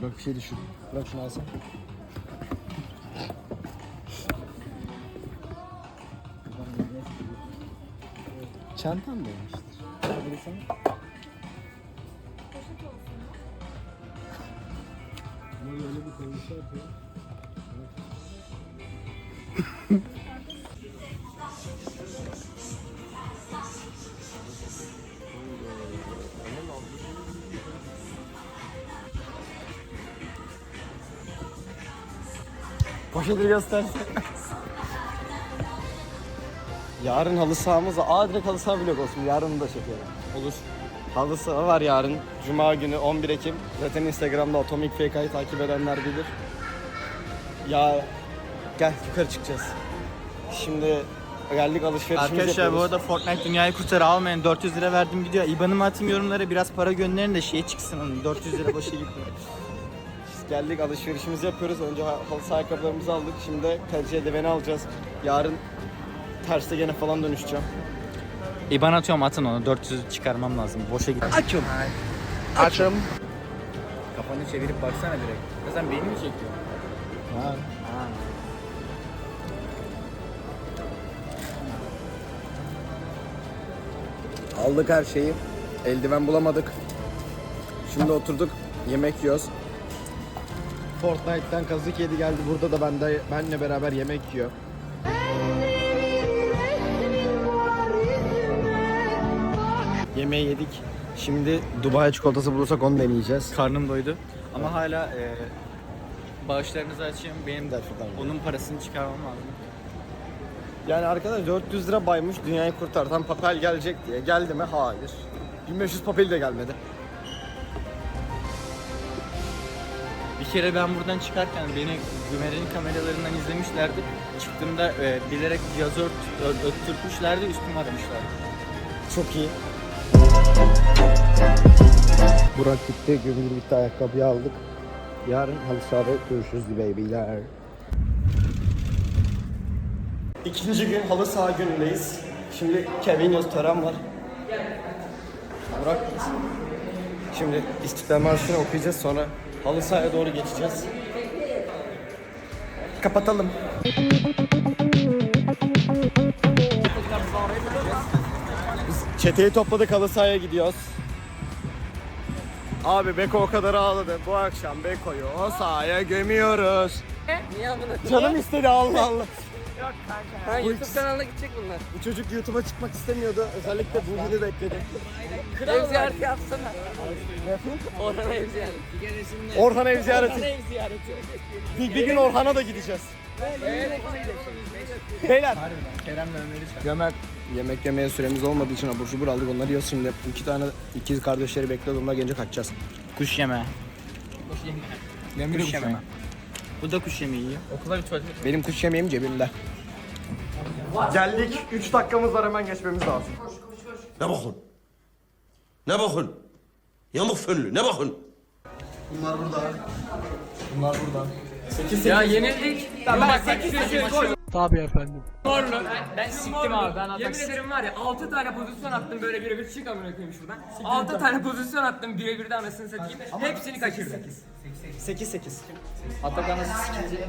Bırak bir şey düşün. Bırak şunu alsana. Çantam da olmuştur. Alabilirsen. Ama öyle bir konuşma yapıyor. Poşeti göstersin. yarın halı sahamız var. Aa direkt halı saha vlog olsun. Yarın da çekelim. Olur. Halı saha var yarın. Cuma günü 11 Ekim. Zaten Instagram'da Atomic FK'yı takip edenler bilir. Ya gel yukarı çıkacağız. Şimdi geldik alışverişimizi Arkadaşlar bu yapıyoruz. arada Fortnite dünyayı kurtar almayın 400 lira verdim gidiyor. İban'ımı atayım yorumlara biraz para gönderin de şey çıksın onun 400 lira boşa gitmiyor. Geldik alışverişimizi yapıyoruz. Önce ha- halı saha ayakkabılarımızı aldık. Şimdi de tercih eldiveni alacağız. Yarın terste gene falan dönüşeceğim. İban atıyorum atın onu 400 çıkarmam lazım boşa gidiyor. Açım. Açım. Kafanı çevirip baksana direkt. Ya sen beni mi çekiyorsun? Ha. Aldık her şeyi. Eldiven bulamadık. Şimdi oturduk yemek yiyoruz. Fortnite'ten kazık yedi geldi. Burada da ben de benle beraber yemek yiyor. Yemeği yedik. Şimdi Dubai çikolatası bulursak onu deneyeceğiz. Karnım doydu. Ama hala e, bağışlarınızı açayım. Benim de onun parasını çıkarmam lazım. Yani arkadaş 400 lira baymış dünyayı kurtar. Tam papel gelecek diye. Geldi mi? Hayır. 1500 papel de gelmedi. Bir kere ben buradan çıkarken beni güvenlik kameralarından izlemişlerdi. Çıktığımda e, bilerek cihazı ört, ö- öttürtmüşlerdi, üstümü aramışlardı. Çok iyi. Burak gitti, Gönül gitti, ayakkabıyı aldık. Yarın halı sahada görüşürüz babyler. İkinci gün halı saha günündeyiz. Şimdi Kevin tören var. Burak Şimdi İstiklal Marşı'nı okuyacağız sonra halı sahaya doğru geçeceğiz. Kapatalım. Biz çeteyi topladık halı sahaya gidiyoruz. Abi Beko o kadar ağladı. Bu akşam Beko'yu o sahaya gömüyoruz. Niye Canım istedi Allah Allah. Ha YouTube kanalına gidecek bunlar. Bu çocuk YouTube'a çıkmak istemiyordu. Özellikle bu günü bekledi. Ev ziyareti yapsana. Orhan ev ziyareti. Orhan ev ziyareti. ev ziyareti. Bir, bir gün Orhan'a da gideceğiz. Beyler. Kerem'le Ömer'i çağır. Gömer. Yemek yemeye süremiz olmadığı için abur cubur aldık onları yiyoruz şimdi. iki tane ikiz kardeşleri bekliyoruz onlar gelince kaçacağız. Kuş yeme. Benim Kuş yeme. Bu da kuş yemeği yiyor. Okula bir tuvalet Benim kuş yemeğim cebimde. Geldik. 3 dakikamız var hemen geçmemiz lazım. Ne bakın? Ne bakın? Yamuk föllü ne bakın? Bunlar burada. Bunlar burada. 8 Ya yenildik. Ben 800 gol. Tabii efendim. Zorlu. Ben siktim abi. Ben Yemin ederim var ya 6 tane pozisyon attım böyle birebir çık amına koyayım şuradan. 6 tane pozisyon attım birebir de anasını satayım. Hepsini kaçırdım. 8 8. Atakan'ı sikince.